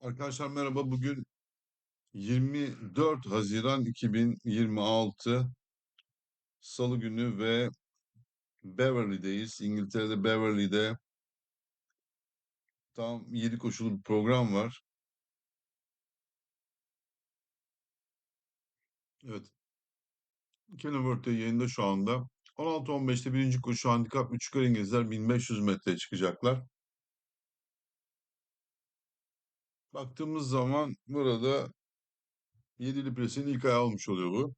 Arkadaşlar merhaba. Bugün 24 Haziran 2026 Salı günü ve Beverly'deyiz. İngiltere'de Beverly'de tam 7 koşulu bir program var. Evet. Kenilworth'te yayında şu anda. 16-15'te birinci koşu handikap 3 yukarı İngilizler 1500 metreye çıkacaklar. Baktığımız zaman burada 7'li presin ilk ayağı olmuş oluyor bu.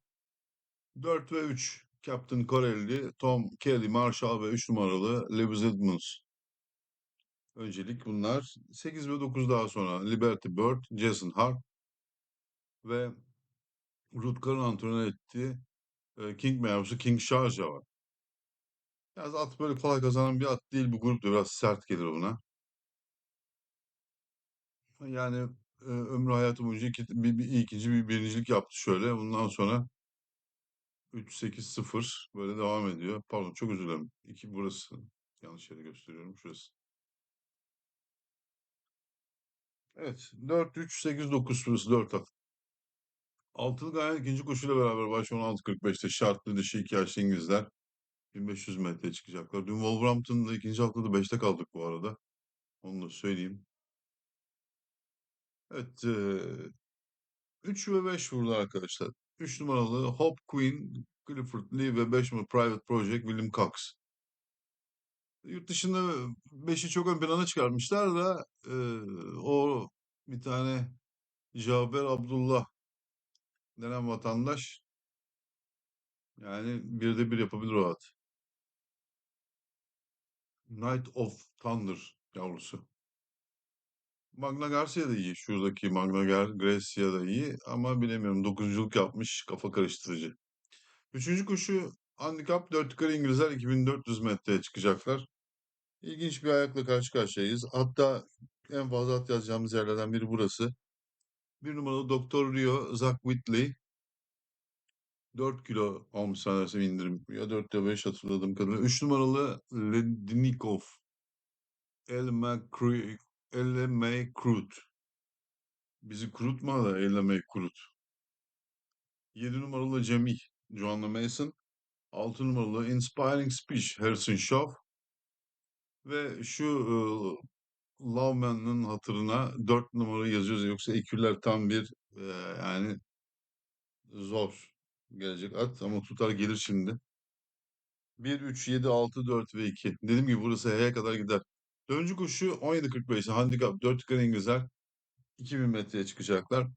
4 ve 3 Captain Corelli, Tom Kelly, Marshall ve 3 numaralı Lewis Edmonds. Öncelik bunlar. 8 ve 9 daha sonra Liberty Bird, Jason Hart ve Rutger'ın antrenör ettiği e, King mevzusu King Sharjah var. Yalnız at böyle kolay kazanan bir at değil bu grup da biraz sert gelir ona. Yani e, ömrü hayatı boyunca iki, bir, bir ikinci bir birincilik yaptı şöyle. Bundan sonra 3-8-0 böyle devam ediyor. Pardon çok özür dilerim. İki burası. Yanlış yere gösteriyorum. Şurası. Evet. 4-3-8-9 burası 4 at. Altılı Gayen ikinci koşuyla beraber başlıyor 16.45'te şartlı dışı iki yaşlı İngilizler 1500 metreye çıkacaklar. Dün Wolverhampton'da ikinci haftada 5'te kaldık bu arada. Onu da söyleyeyim. Evet. E, 3 ve 5 burada arkadaşlar. 3 numaralı Hope Queen, Clifford Lee ve 5 numaralı Private Project William Cox. Yurt dışında 5'i çok ön plana çıkarmışlar da e, o bir tane Caber Abdullah denen vatandaş yani bir de bir yapabilir o at. Knight of Thunder yavrusu. Magna Garcia da iyi. Şuradaki Magna Gracia da iyi ama bilemiyorum. Dokuzculuk yapmış kafa karıştırıcı. Üçüncü koşu handikap 4 yukarı İngilizler 2400 metreye çıkacaklar. İlginç bir ayakla karşı karşıyayız. Hatta en fazla at yazacağımız yerlerden biri burası. Bir numaralı Doktor Rio, Zach Whitley. 4 kilo almış sanırsam indirim. Ya 4 ya 5 hatırladığım kadarıyla. 3 numaralı Lednikov. Elma Cru- Eleme Krut. Bizi kurutma da ellemeyi kurut. 7 numaralı Cemil, Joanna Mason. 6 numaralı Inspiring Speech, Harrison Shaw. Ve şu e, Loveman'ın hatırına 4 numara yazıyoruz. Yoksa ekürler tam bir e, yani zor gelecek at ama tutar gelir şimdi. 1, 3, 7, 6, 4 ve 2. Dediğim gibi burası H'ye kadar gider. Döncü koşu 17.45'e handikap 4 yukarı İngilizler 2000 metreye çıkacaklar.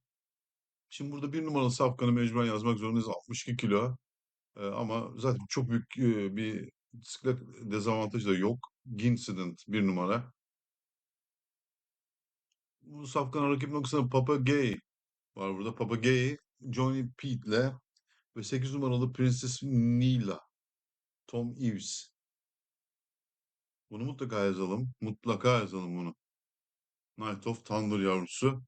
Şimdi burada bir numaralı safkanı mecburen yazmak zorundayız. 62 kilo. Ee, ama zaten çok büyük e, bir bisiklet dezavantajı da yok. Gincident bir numara. Bu safkan rakip noktasında Papa Gay var burada. Papa Gay, Johnny Pete'le ve 8 numaralı Princess Nila. Tom Eves. Bunu mutlaka yazalım. Mutlaka yazalım bunu. Night of Thunder yavrusu.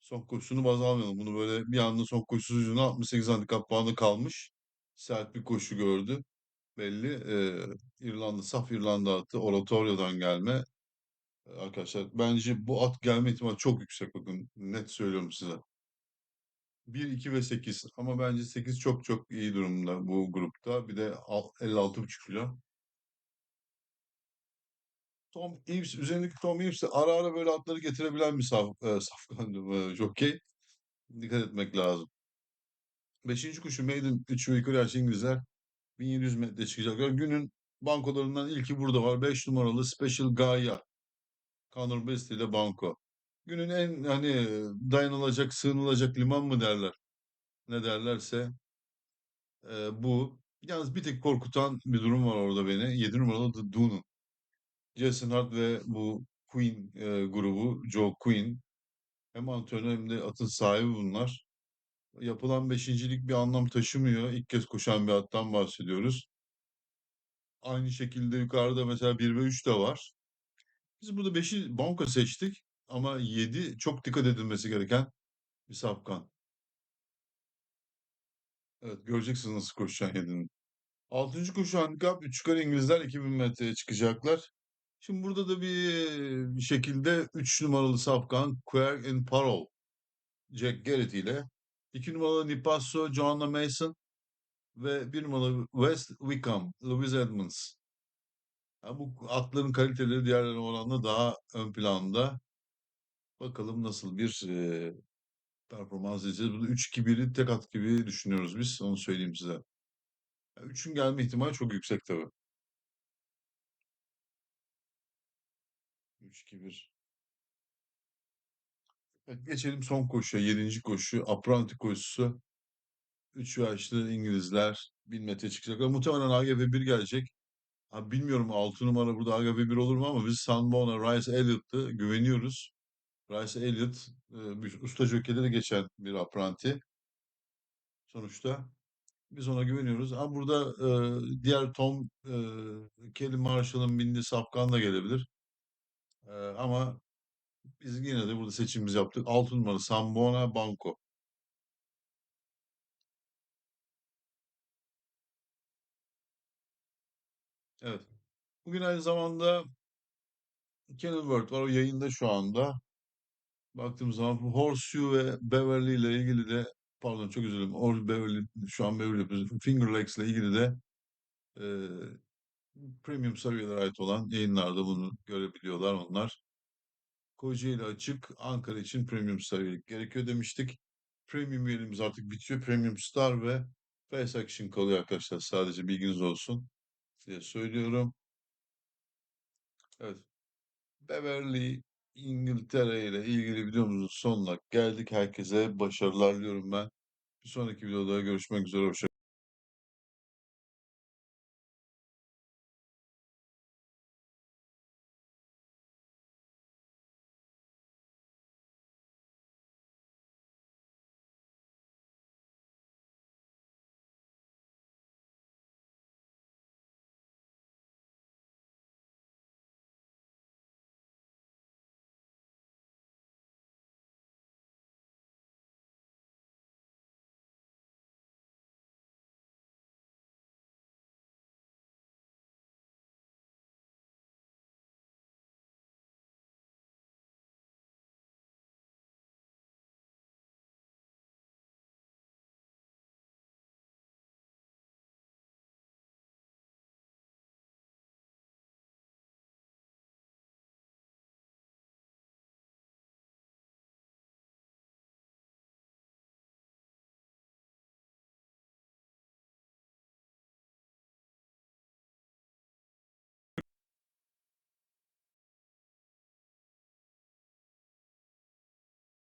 Son koşusunu baz almayalım. Bunu böyle bir anda son koşusu yüzünden 68 handikap puanı kalmış. Sert bir koşu gördü. Belli. Ee, İrlanda, saf İrlanda atı. Oratoryo'dan gelme. Arkadaşlar bence bu at gelme ihtimali çok yüksek. Bakın net söylüyorum size. 1, 2 ve 8. Ama bence 8 çok çok iyi durumda bu grupta. Bir de al- 56,5 kilo. Tom Eaves, üzerindeki Tom Eaves de ara ara böyle atları getirebilen bir saf, e, safkan jockey. Dikkat etmek lazım. Beşinci kuşu Maiden 3 ve yukarı yaşlı İngilizler 1700 metre çıkacaklar. Günün bankolarından ilki burada var. 5 numaralı Special Gaia. Conor Best ile banko. Günün en hani dayanılacak, sığınılacak liman mı derler? Ne derlerse e, bu. Yalnız bir tek korkutan bir durum var orada beni. 7 numaralı The Dune'un. Jason Hart ve bu Queen e, grubu, Joe Queen. Hem antrenör hem de atın sahibi bunlar. Yapılan beşincilik bir anlam taşımıyor. İlk kez koşan bir attan bahsediyoruz. Aynı şekilde yukarıda mesela 1 ve 3 de var. Biz burada 5'i banka seçtik ama 7 çok dikkat edilmesi gereken bir safkan. Evet göreceksiniz nasıl koşacağını 7'nin. 6. koşu handikap 3 yukarı İngilizler 2000 metreye çıkacaklar. Şimdi burada da bir, bir şekilde 3 numaralı safkan Quer in Parol Jack Garrett ile 2 numaralı Nipasso Joanna Mason ve 1 numaralı West Wickham Louis Edmonds. Ha, bu atların kaliteleri diğerlerine oranla daha ön planda. Bakalım nasıl bir e, performans izleyeceğiz. Burada 3-2-1'i tek at gibi düşünüyoruz biz. Onu söyleyeyim size. 3'ün gelme ihtimali çok yüksek tabii. 3-2-1. Evet, geçelim son koşuya. Yedinci koşu. Apranti koşusu. 3 yaşlı İngilizler 1000 metre çıkacaklar. Muhtemelen AGF 1 gelecek. Ha, bilmiyorum 6 numara burada AGF 1 olur mu ama biz Sanbona, Rice Elliott'ı güveniyoruz. Rice Elliott e, bir usta jockey'de de geçen bir apranti. Sonuçta biz ona güveniyoruz. Ama burada e, diğer Tom e, Kelly Marshall'ın bindiği Safkan da gelebilir. E, ama biz yine de burada seçimimizi yaptık. 6 numara Sambona Banco. Evet. Bugün aynı zamanda Kenilworth var. O yayında şu anda. Baktığımız zaman bu Horseshoe ve Beverly ile ilgili de pardon çok özür dilerim. Or Beverly şu an Beverly yapıyoruz. Finger Lakes ile ilgili de e, premium seviyelere ait olan yayınlarda bunu görebiliyorlar onlar. Kocaeli açık Ankara için premium seviyelik gerekiyor demiştik. Premium üyeliğimiz artık bitiyor. Premium Star ve Face Action kalıyor arkadaşlar. Sadece bilginiz olsun diye söylüyorum. Evet. Beverly İngiltere ile ilgili videomuzun sonuna geldik. Herkese başarılar diliyorum ben. Bir sonraki videoda görüşmek üzere. Hoşça